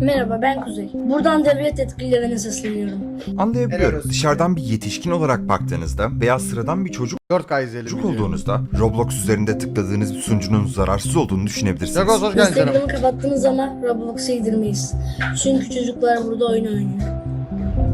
Merhaba ben Kuzey. Buradan devlet yetkililerine sesleniyorum. Anlayabiliyorum. Dışarıdan bir yetişkin olarak baktığınızda veya sıradan bir çocuk 4K izleyelim. çocuk videoyu. olduğunuzda Roblox üzerinde tıkladığınız bir sunucunun zararsız olduğunu düşünebilirsiniz. Jagoz hoş geldin canım. Instagram'ı kapattığınız ama Roblox'a yedirmeyiz. Çünkü çocuklar burada oyun oynuyor.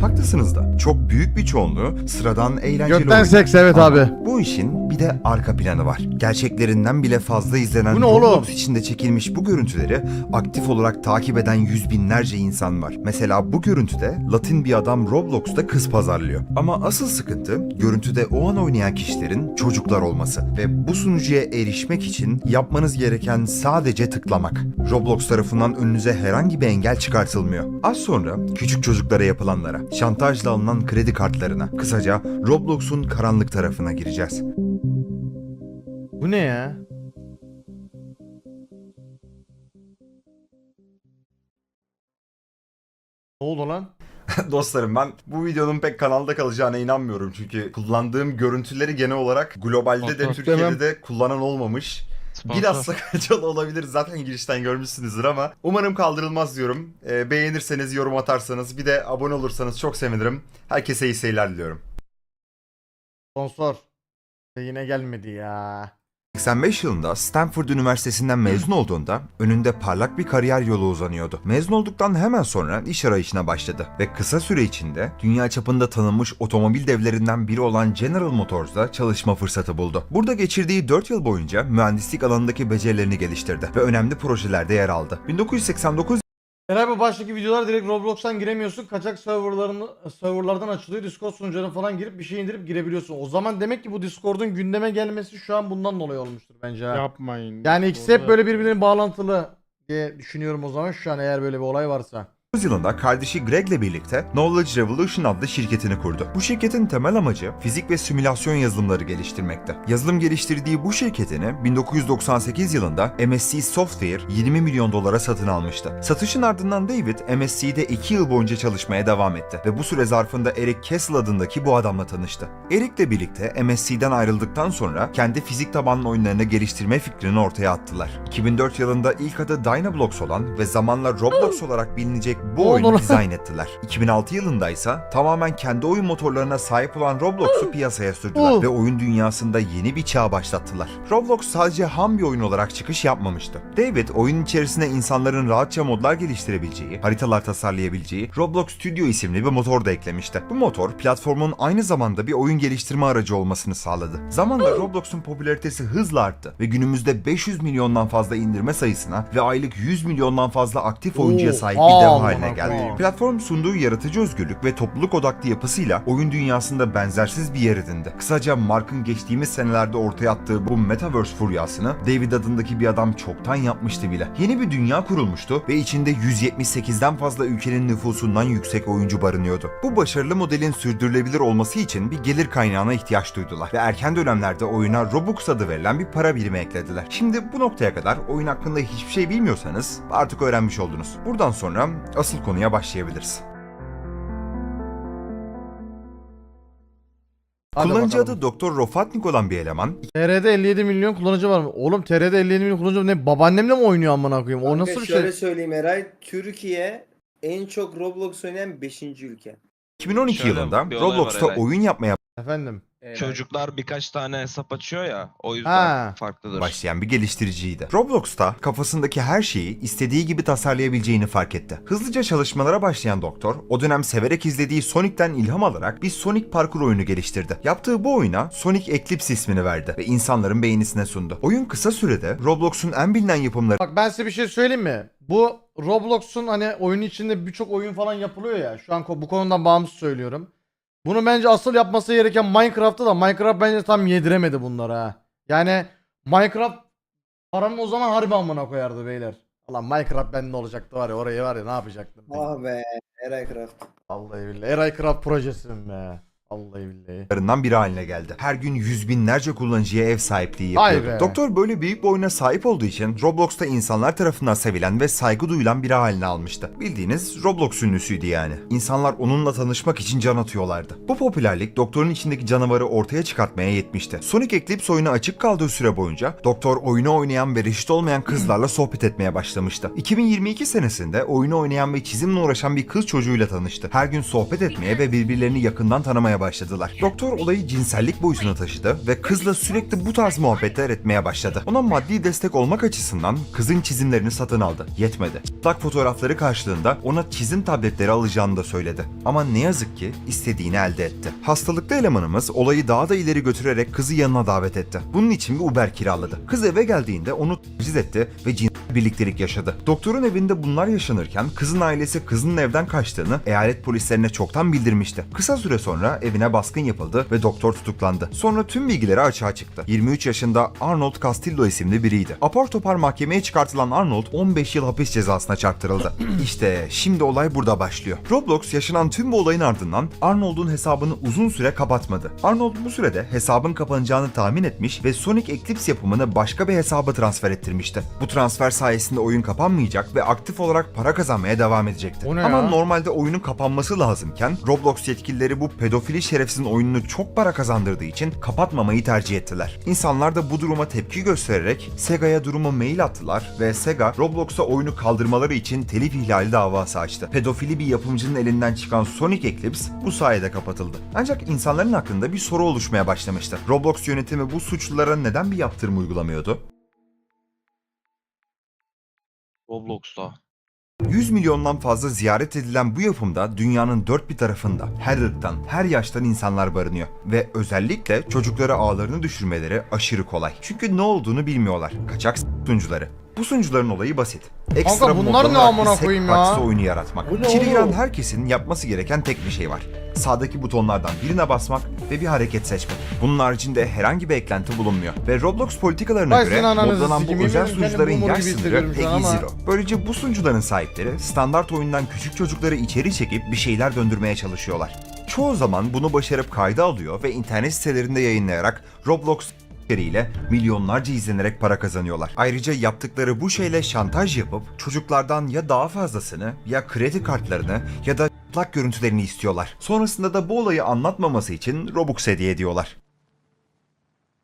Haklısınız da çok büyük bir çoğunluğu sıradan eğlenceli Gökten oyun. seks evet Ama abi. Bu işin bir de arka planı var. Gerçeklerinden bile fazla izlenen Bu ne Roblox oğlum? içinde çekilmiş bu görüntüleri aktif olarak takip eden yüz binlerce insan var. Mesela bu görüntüde Latin bir adam Roblox'ta kız pazarlıyor. Ama asıl sıkıntı görüntüde o an oynayan kişilerin çocuklar olması. Ve bu sunucuya erişmek için yapmanız gereken sadece tıklamak. Roblox tarafından önünüze herhangi bir engel çıkartılmıyor. Az sonra küçük çocuklara yapılanlara, şantajla alınan kredi kartlarına, kısaca Roblox'un karanlık tarafına gireceğiz. Bu ne ya? Ne oldu lan? Dostlarım ben bu videonun pek kanalda kalacağına inanmıyorum çünkü kullandığım görüntüleri genel olarak globalde de. Türkiye'de de kullanan olmamış. Biraz sakıncalı olabilir zaten girişten görmüşsünüzdür ama umarım kaldırılmaz diyorum. Ee, beğenirseniz yorum atarsanız bir de abone olursanız çok sevinirim. Herkese iyi seyirler diliyorum. Sponsor. E, Yine gelmedi ya. 85 yılında Stanford Üniversitesi'nden mezun olduğunda önünde parlak bir kariyer yolu uzanıyordu. Mezun olduktan hemen sonra iş arayışına başladı ve kısa süre içinde dünya çapında tanınmış otomobil devlerinden biri olan General Motors'da çalışma fırsatı buldu. Burada geçirdiği 4 yıl boyunca mühendislik alanındaki becerilerini geliştirdi ve önemli projelerde yer aldı. 1989 Eray bu baştaki videolar direkt Roblox'tan giremiyorsun. Kaçak serverlarını serverlardan açılıyor. Discord sunucularına falan girip bir şey indirip girebiliyorsun. O zaman demek ki bu Discord'un gündeme gelmesi şu an bundan dolayı olmuştur bence. ha. Yapmayın. Yani ikisi hep böyle birbirine bağlantılı diye düşünüyorum o zaman şu an eğer böyle bir olay varsa. Yılında kardeşi Greg'le birlikte Knowledge Revolution adlı şirketini kurdu. Bu şirketin temel amacı fizik ve simülasyon yazılımları geliştirmekte. Yazılım geliştirdiği bu şirketini 1998 yılında MSC Software 20 milyon dolara satın almıştı. Satışın ardından David MSC'de 2 yıl boyunca çalışmaya devam etti ve bu süre zarfında Eric Kessel adındaki bu adamla tanıştı. Eric'le birlikte MSC'den ayrıldıktan sonra kendi fizik tabanlı oyunlarını geliştirme fikrini ortaya attılar. 2004 yılında ilk adı Dynablocks olan ve zamanla Roblox olarak bilinecek bu oyunu dizayn ettiler. 2006 yılında ise tamamen kendi oyun motorlarına sahip olan Roblox'u piyasaya sürdüler ve oyun dünyasında yeni bir çağ başlattılar. Roblox sadece ham bir oyun olarak çıkış yapmamıştı. David oyunun içerisine insanların rahatça modlar geliştirebileceği, haritalar tasarlayabileceği Roblox Studio isimli bir motor da eklemişti. Bu motor platformun aynı zamanda bir oyun geliştirme aracı olmasını sağladı. Zamanla Roblox'un popülaritesi hızla arttı ve günümüzde 500 milyondan fazla indirme sayısına ve aylık 100 milyondan fazla aktif oyuncuya sahip bir dev aman haline geldi. Platform sunduğu yaratıcı özgürlük ve topluluk odaklı yapısıyla oyun dünyasında benzersiz bir yer edindi. Kısaca Mark'ın geçtiğimiz senelerde ortaya attığı bu Metaverse furyasını David adındaki bir adam çoktan yapmıştı bile. Yeni bir dünya kurulmuştu ve içinde 178'den fazla ülkenin nüfusundan yüksek oyuncu barınıyordu. Bu başarılı modelin sürdürülebilir olması için bir gelir kaynağına ihtiyaç duydular ve erken dönemlerde oyuna Robux adı verilen bir para birimi eklediler. Şimdi bu noktaya kadar oyun hakkında hiçbir şey bilmiyorsanız artık öğrenmiş oldunuz. Buradan sonra asıl konuya başlayabiliriz. Hadi Kullanıcı bakalım. adı Dr. Rofatnik olan bir eleman, TR'de 57 milyon kullanıcı var mı? Oğlum TR'de 57 milyon kullanıcı var. ne babaannemle mi oynuyor amına koyayım? O nasıl bir Şöyle şey? söyleyeyim Eray. Türkiye en çok Roblox oynayan 5. ülke. 2012 Şöyle yılında bir olay var Roblox'ta oyun yapmaya Efendim. Eray. Çocuklar birkaç tane hesap açıyor ya o yüzden Ha. farklıdır. başlayan bir geliştiriciydi. Roblox'ta kafasındaki her şeyi istediği gibi tasarlayabileceğini fark etti. Hızlıca çalışmalara başlayan doktor, o dönem severek izlediği Sonic'ten ilham alarak bir Sonic parkur oyunu geliştirdi. Yaptığı bu oyuna Sonic Eclipse ismini verdi ve insanların beğenisine sundu. Oyun kısa sürede Roblox'un en bilinen yapımları Bak ben size bir şey söyleyeyim mi? Bu Roblox'un hani oyun içinde birçok oyun falan yapılıyor ya. Şu an ko- bu konudan bağımsız söylüyorum. Bunu bence asıl yapması gereken Minecraft'ta da Minecraft bence tam yediremedi bunları ha. Yani Minecraft paranın o zaman harbi amına koyardı beyler. Ulan Minecraft ben ne olacaktı var ya orayı var ya ne yapacaktım ben. Ah be Eray Craft. Vallahi billahi. Eray Craft projesi be? Vallahi billahi. larından biri haline geldi. Her gün yüz binlerce kullanıcıya ev sahipliği yapıyordu. Doktor böyle büyük bir oyuna sahip olduğu için Roblox'ta insanlar tarafından sevilen ve saygı duyulan biri haline almıştı. Bildiğiniz Roblox ünlüsüydü yani. İnsanlar onunla tanışmak için can atıyorlardı. Bu popülerlik doktorun içindeki canavarı ortaya çıkartmaya yetmişti. Sonic Eclipse oyunu açık kaldığı süre boyunca doktor oyunu oynayan ve reşit olmayan kızlarla sohbet etmeye başlamıştı. 2022 senesinde oyunu oynayan ve çizimle uğraşan bir kız çocuğuyla tanıştı. Her gün sohbet etmeye ve birbirlerini yakından tanımaya başladılar. Doktor olayı cinsellik boyutuna taşıdı ve kızla sürekli bu tarz muhabbetler etmeye başladı. Ona maddi destek olmak açısından kızın çizimlerini satın aldı. Yetmedi. Çıplak fotoğrafları karşılığında ona çizim tabletleri alacağını da söyledi. Ama ne yazık ki istediğini elde etti. Hastalıklı elemanımız olayı daha da ileri götürerek kızı yanına davet etti. Bunun için bir Uber kiraladı. Kız eve geldiğinde onu taciz etti ve cinsel birliktelik yaşadı. Doktorun evinde bunlar yaşanırken kızın ailesi kızının evden kaçtığını eyalet polislerine çoktan bildirmişti. Kısa süre sonra evine baskın yapıldı ve doktor tutuklandı. Sonra tüm bilgileri açığa çıktı. 23 yaşında Arnold Castillo isimli biriydi. Apar topar mahkemeye çıkartılan Arnold 15 yıl hapis cezasına çarptırıldı. işte şimdi olay burada başlıyor. Roblox yaşanan tüm bu olayın ardından Arnold'un hesabını uzun süre kapatmadı. Arnold bu sürede hesabın kapanacağını tahmin etmiş ve Sonic Eclipse yapımını başka bir hesaba transfer ettirmişti. Bu transfer sayesinde oyun kapanmayacak ve aktif olarak para kazanmaya devam edecekti. O ne Ama ya? normalde oyunun kapanması lazımken Roblox yetkilileri bu pedofili şerefsizin oyununu çok para kazandırdığı için kapatmamayı tercih ettiler. İnsanlar da bu duruma tepki göstererek Sega'ya durumu mail attılar ve Sega Roblox'a oyunu kaldırmaları için telif ihlali davası açtı. Pedofili bir yapımcının elinden çıkan Sonic Eclipse bu sayede kapatıldı. Ancak insanların aklında bir soru oluşmaya başlamıştı. Roblox yönetimi bu suçlulara neden bir yaptırım uygulamıyordu? Roblox'ta. 100 milyondan fazla ziyaret edilen bu yapımda dünyanın dört bir tarafında her ırktan, her yaştan insanlar barınıyor. Ve özellikle çocuklara ağlarını düşürmeleri aşırı kolay. Çünkü ne olduğunu bilmiyorlar. Kaçak sunucuları. Bu sunucuların olayı basit. Ekstra Kanka bunlar ne amına koyayım ya? oyunu yaratmak. Bu ne İçeri giren oğlum? herkesin yapması gereken tek bir şey var. Sağdaki butonlardan birine basmak ve bir hareket seçmek. Bunun haricinde herhangi bir eklenti bulunmuyor. Ve Roblox politikalarına Vay göre senin modlanan bu sikeyim, özel yemin ederim sunucuların kendimi yaş gibi sınırı hissediyorum şu an Peggy ama. Zero. Böylece bu sunucuların sahipleri standart oyundan küçük çocukları içeri çekip bir şeyler döndürmeye çalışıyorlar. Çoğu zaman bunu başarıp kayda alıyor ve internet sitelerinde yayınlayarak Roblox ile milyonlarca izlenerek para kazanıyorlar. Ayrıca yaptıkları bu şeyle şantaj yapıp çocuklardan ya daha fazlasını ya kredi kartlarını ya da plak görüntülerini istiyorlar. Sonrasında da bu olayı anlatmaması için Robux hediye ediyorlar.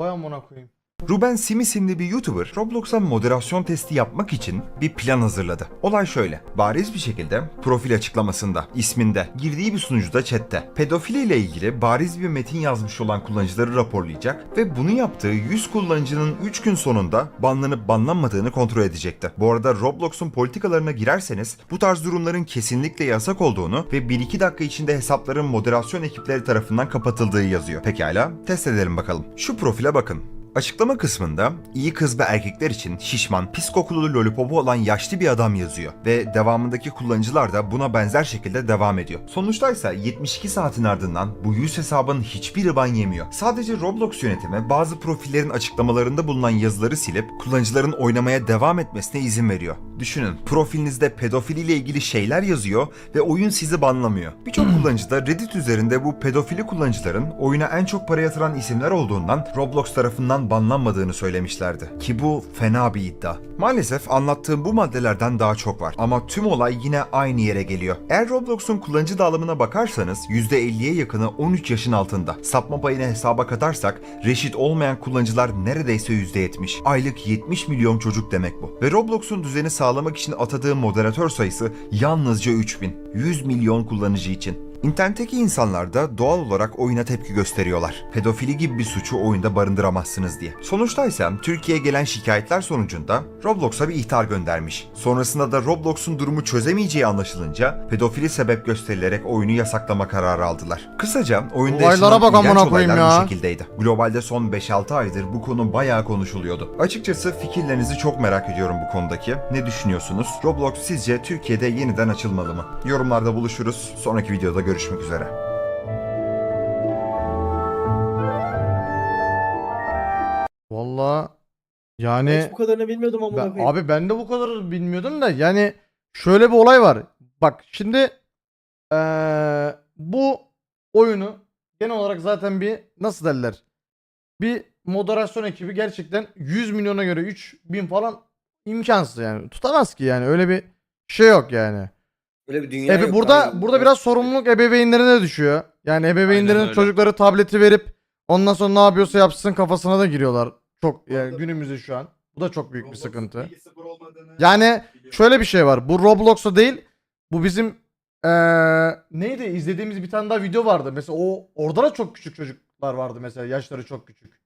Vay amına koyayım. Ruben Sim isimli bir YouTuber Roblox'a moderasyon testi yapmak için bir plan hazırladı. Olay şöyle. Bariz bir şekilde profil açıklamasında, isminde, girdiği bir sunucuda chatte pedofili ile ilgili bariz bir metin yazmış olan kullanıcıları raporlayacak ve bunu yaptığı 100 kullanıcının 3 gün sonunda banlanıp banlanmadığını kontrol edecekti. Bu arada Roblox'un politikalarına girerseniz bu tarz durumların kesinlikle yasak olduğunu ve 1-2 dakika içinde hesapların moderasyon ekipleri tarafından kapatıldığı yazıyor. Pekala, test edelim bakalım. Şu profile bakın. Açıklama kısmında iyi kız ve erkekler için şişman, pis kokulu lollipopu olan yaşlı bir adam yazıyor ve devamındaki kullanıcılar da buna benzer şekilde devam ediyor. Sonuçtaysa 72 saatin ardından bu 100 hesabın hiçbiri ban yemiyor. Sadece Roblox yönetimi bazı profillerin açıklamalarında bulunan yazıları silip kullanıcıların oynamaya devam etmesine izin veriyor. Düşünün profilinizde pedofili ile ilgili şeyler yazıyor ve oyun sizi banlamıyor. Birçok kullanıcı da Reddit üzerinde bu pedofili kullanıcıların oyuna en çok para yatıran isimler olduğundan Roblox tarafından banlanmadığını söylemişlerdi. Ki bu fena bir iddia. Maalesef anlattığım bu maddelerden daha çok var ama tüm olay yine aynı yere geliyor. Eğer Roblox'un kullanıcı dağılımına bakarsanız %50'ye yakını 13 yaşın altında. Sapma payını hesaba katarsak reşit olmayan kullanıcılar neredeyse %70. Aylık 70 milyon çocuk demek bu. Ve Roblox'un düzeni sağlamak için atadığı moderatör sayısı yalnızca 3000. 100 milyon kullanıcı için. İnternetteki insanlar da doğal olarak oyuna tepki gösteriyorlar. Pedofili gibi bir suçu oyunda barındıramazsınız diye. Sonuçta ise Türkiye'ye gelen şikayetler sonucunda Roblox'a bir ihtar göndermiş. Sonrasında da Roblox'un durumu çözemeyeceği anlaşılınca pedofili sebep gösterilerek oyunu yasaklama kararı aldılar. Kısaca oyunda Olaylara bak amına koyayım ya. bu şekildeydi. Globalde son 5-6 aydır bu konu bayağı konuşuluyordu. Açıkçası fikirlerinizi çok merak ediyorum bu konudaki. Ne düşünüyorsunuz? Roblox sizce Türkiye'de yeniden açılmalı mı? Yorumlarda buluşuruz. Sonraki videoda görüşmek üzere. Valla Hiç yani bu kadarını bilmiyordum ama ben, abi ben de bu kadar bilmiyordum da yani şöyle bir olay var. Bak şimdi eee, bu oyunu genel olarak zaten bir nasıl derler? Bir moderasyon ekibi gerçekten 100 milyona göre 3000 falan imkansız yani. Tutamaz ki yani öyle bir şey yok yani. Öyle bir dünya Ebe, yok burada abi. burada biraz sorumluluk ebeveynlerine düşüyor. Yani ebeveynlerin öyle. çocukları tableti verip ondan sonra ne yapıyorsa yapsın kafasına da giriyorlar. Çok yani günümüzde şu an. Bu da çok büyük bir sıkıntı. Yani şöyle bir şey var. Bu Roblox'ta değil. Bu bizim eee, neydi? İzlediğimiz bir tane daha video vardı. Mesela o orada da çok küçük çocuklar vardı mesela. Yaşları çok küçük.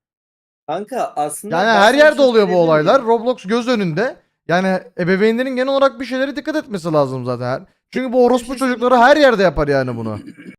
Kanka aslında Yani her yerde şunu oluyor bu olaylar. Roblox göz önünde. Yani ebeveynlerin genel olarak bir şeylere dikkat etmesi lazım zaten. Çünkü bu orospu çocukları her yerde yapar yani bunu.